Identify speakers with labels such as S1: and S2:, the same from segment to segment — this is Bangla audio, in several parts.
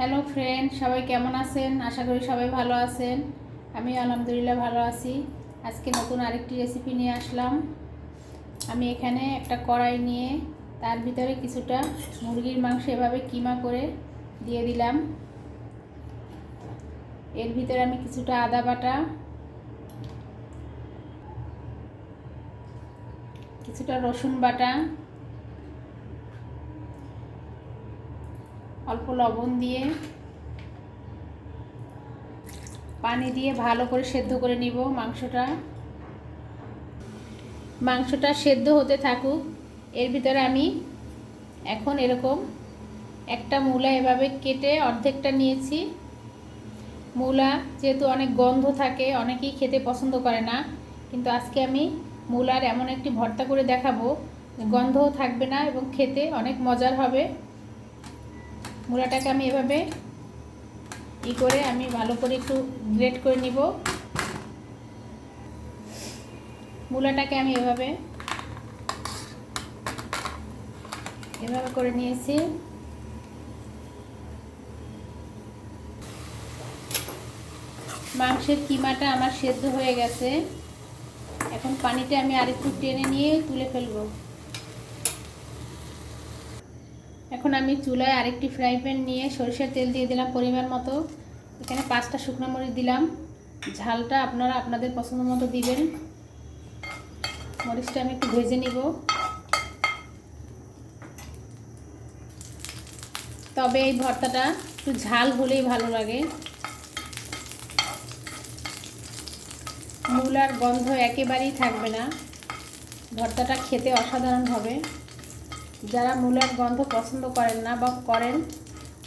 S1: হ্যালো ফ্রেন্ড সবাই কেমন আছেন? আশা করি সবাই ভালো আছেন। আমি আলহামদুলিল্লাহ ভালো আছি। আজকে নতুন আরেকটি রেসিপি নিয়ে আসলাম। আমি এখানে একটা কড়াই নিয়ে তার ভিতরে কিছুটা মুরগির মাংস এভাবে কিমা করে দিয়ে দিলাম। এর ভিতরে আমি কিছুটা আদা বাটা, কিছুটা রসুন বাটা অল্প লবণ দিয়ে পানি দিয়ে ভালো করে সেদ্ধ করে নিব মাংসটা। মাংসটা সেদ্ধ হতে থাকুক, এর ভিতরে আমি এখন এরকম একটা মূলা এভাবে কেটে অর্ধেকটা নিয়েছি। মূলা যেহেতু অনেক গন্ধ থাকে, অনেকেই খেতে পছন্দ করে না, কিন্তু আজকে আমি মূলার এমন একটি ভর্তা করে দেখাবো। গন্ধও থাকবে না এবং খেতে অনেক মজার হবে। মূলাটাকে আমি এভাবে ই করে আমি ভালো করে একটু গ্রেট করে নিব। মূলাটাকে আমি এভাবে এভাবে করে নিয়েছি। মাংসের কিমাটা আমার সেদ্ধ হয়ে গেছে। এখন পানিটা আমি আরেকটু টেনে নিয়ে তুলে ফেলব। এখন আমি চুলায় আরেকটি ফ্রাই প্যান নিয়ে সরিষার তেল দিয়ে দিলাম পরিমাণ মতো। এখানে পাঁচটা শুকনো মরিচ দিলাম। ঝালটা আপনারা আপনাদের পছন্দ মতো দিবেন। মরিচটা আমি একটু ভেজে নিব। তবে এই ভর্তাটা একটু ঝাল হলেই ভালো লাগে। মূলার গন্ধ একেবারেই থাকবে না। ভর্তাটা খেতে অসাধারণ হবে। যারা মূলার গন্ধ পছন্দ করেন না বা করেন,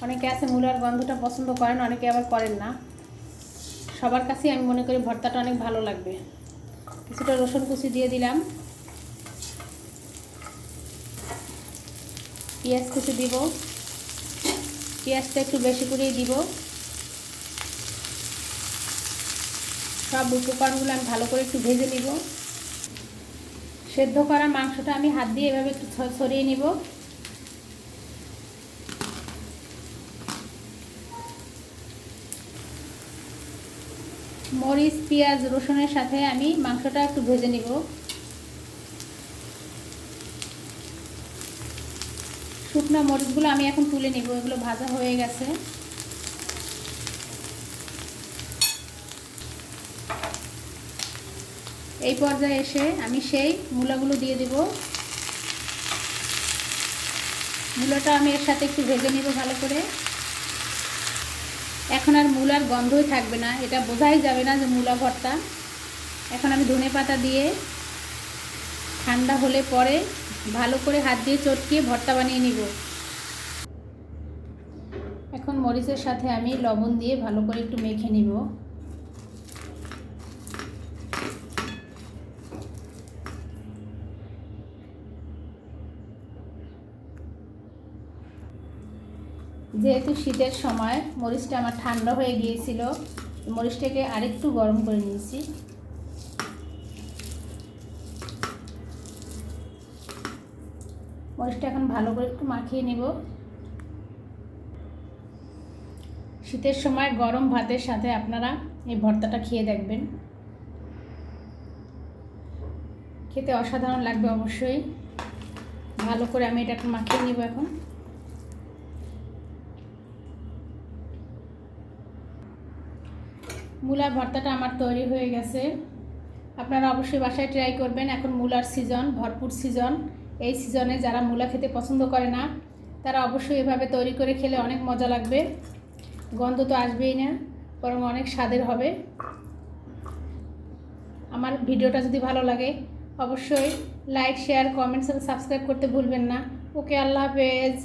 S1: অনেকে আছে মূলার গন্ধটা পছন্দ করেন, অনেকে আবার করেন না। সবার কাছেই আমি মনে করি ভর্তাটা অনেক ভালো লাগবে। কিছুটা রসুন কুচি দিয়ে দিলাম। পেঁয়াজ কুচি দিব। পেঁয়াজটা একটু বেশি করেই দিব। সব উপকরণগুলো আমি ভালো করে একটু ভেজে নিব। সেদ্ধ করা মাংসটা আমি হাত দিয়ে এভাবে একটু ছড়িয়ে নিব। মরিচ, পেঁয়াজ, রসুনের সাথে আমি মাংসটা একটু ভেজে নিব। শুকনো মরিচগুলো আমি এখন তুলে নিব, এগুলো ভাজা হয়ে গেছে। এই পর্যায়ে এসে আমি সেই মূলাগুলো দিয়ে দেব। মূলাটা আমি এর সাথে একটু ভেজে নিব ভালো করে। এখন আর মূলার গন্ধই থাকবে না। এটা বোঝাই যাবে না যে মূলা ভর্তা। এখন আমি ধনে পাতা দিয়ে ঠান্ডা হলে পরে ভালো করে হাত দিয়ে চটকিয়ে ভর্তা বানিয়ে নিব। এখন মরিচের সাথে আমি লবণ দিয়ে ভালো করে একটু মেখে নিব। যেহেতু শীতের সময় মরিচটা আমার ঠান্ডা হয়ে গিয়েছিল, মরিচটাকে আরেকটু গরম করে নিয়েছি। মরিচটা এখন ভালো করে একটু মাখিয়ে নেব। শীতের সময় গরম ভাতের সাথে আপনারা এই ভর্তাটা খেয়ে দেখবেন। খেতে অসাধারণ লাগবে অবশ্যই। ভালো করে আমি এটা একটু মাখিয়ে নিব এখন। মূলার ভর্তাটা আমার তৈরি হয়ে গেছে। আপনারা অবশ্যই বাসায় ট্রাই করবেন। এখন মূলার সিজন ভরপুর সিজন এই সিজনে যারা মূলা খেতে পছন্দ করে না, তারা অবশ্যই এভাবে তৈরি করে খেলে অনেক মজা লাগবে। গন্ধ তো আসবেই না, বরং অনেক স্বাদের হবে। আমার ভিডিওটা যদি ভালো লাগে, অবশ্যই লাইক শেয়ার কমেন্টস এবং সাবস্ক্রাইব করতে ভুলবেন না। ওকে, আল্লাহ হাফেজ।